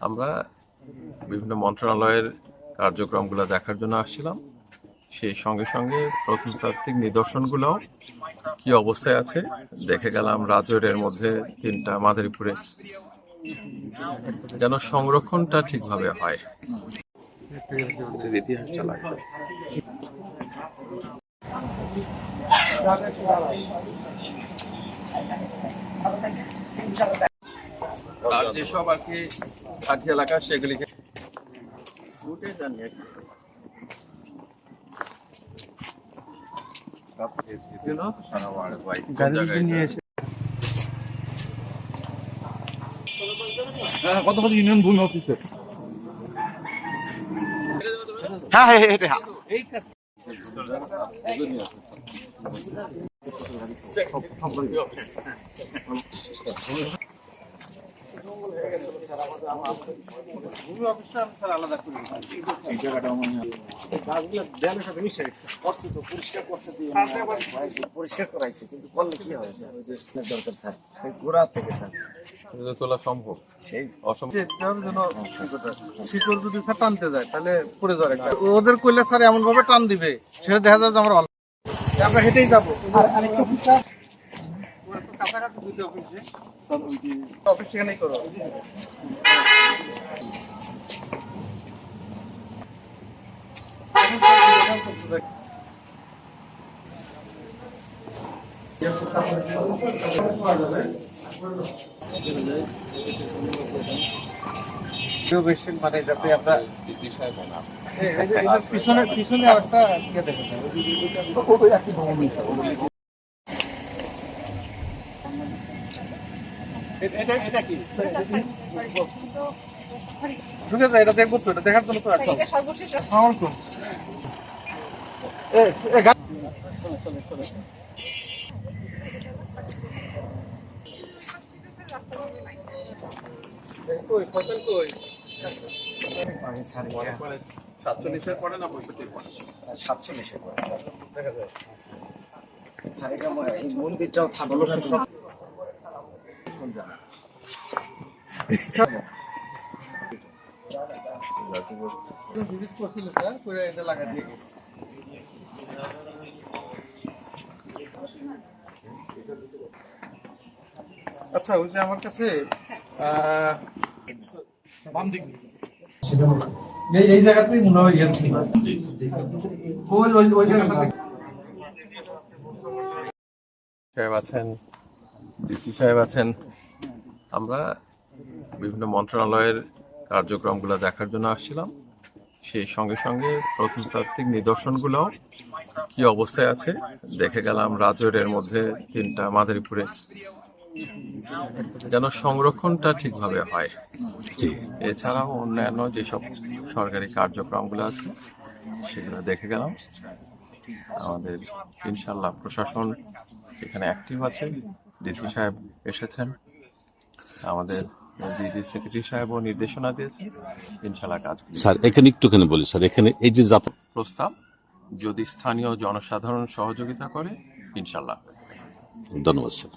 আমরা বিভিন্ন মন্ত্রণালয়ের কার্যক্রমগুলো দেখার জন্য আসছিলাম। সেই সঙ্গে সঙ্গে প্রত্নতাত্ত্বিক নিদর্শনগুলো কি অবস্থায় আছে দেখে গেলাম রাজৌরের মধ্যে তিনটা মাদারীপুরে। যেন সংরক্ষণটা ঠিকভাবে হয়। আর যেসব আর কি কাঠি এলাকা সেগুলিকে উঠে জানি আর কি। You know, সারাবার ভাই, কোন জায়গায় এটা? হ্যাঁ কতক্ষণ ইউনিয়ন ভূমি অফিসে হ্যাঁ হ্যাঁ হ্যাঁ এই অফিসটা আমি স্যার আলাদা করে এই জায়গাটা আমার পরিষ্কার করাইছে কিন্তু করলে কি হয়েছে দরকার স্যার গোড়া থেকে স্যার তোলা সম্ভব। সেই অসম্ভব। এটার জন্য শিকড় যদি স্যার টানতে যায় তাহলে পড়ে যাবে একটা। ওদের করলে স্যার এমন ভাবে টান দিবে সেটা দেখা যাবে যে আমরা আমরা হেঁটেই যাব। মানে যাতে আমরা পিছনে পিছনে ইয়ে দেখে এটা- এটা- কি? ঢুকে যায়, এটা দেখব তো, এটা দেখার জন্য তো আসলাম। কই, ফসল কই? সাতচল্লিশের পরে না পঁয়ষট্টির পরে? সাতচল্লিশে করেছে দেখা যায়। স্যার এটা এই মন্দিরটাও ষোলোশো গেছে। আচ্ছা ওই যে আমার কাছে এই জায়গাতেই মনে হয় ইয়ে ওই ওই জায়গাটা। আছেন? ডিসি সাহেব আছেন। আমরা বিভিন্ন মন্ত্রণালয়ের কার্যক্রমগুলো দেখার জন্য আসছিলাম। সেই সঙ্গে সঙ্গে প্রত্নতাত্ত্বিক নিদর্শনগুলো কি অবস্থায় আছে দেখে গেলাম রাজৌরের মধ্যে তিনটা মাদারীপুরে। যেন সংরক্ষণটা ঠিকভাবে হয়। এছাড়াও অন্যান্য যেসব সরকারি কার্যক্রমগুলো আছে সেগুলো দেখে গেলাম। আমাদের ইনশাল্লাহ প্রশাসন এখানে অ্যাক্টিভ আছে। ডিসি সাহেব এসেছেন। আমাদের ডিডি সেক্রেটারি সাহেবও নির্দেশনা দিয়েছেন। ইনশাল্লাহ কাজ স্যার এখানে একটুখানি বলি স্যার এখানে এই যে প্রস্তাব যদি স্থানীয় জনসাধারণ সহযোগিতা করে ইনশাল্লাহ ধন্যবাদ স্যার।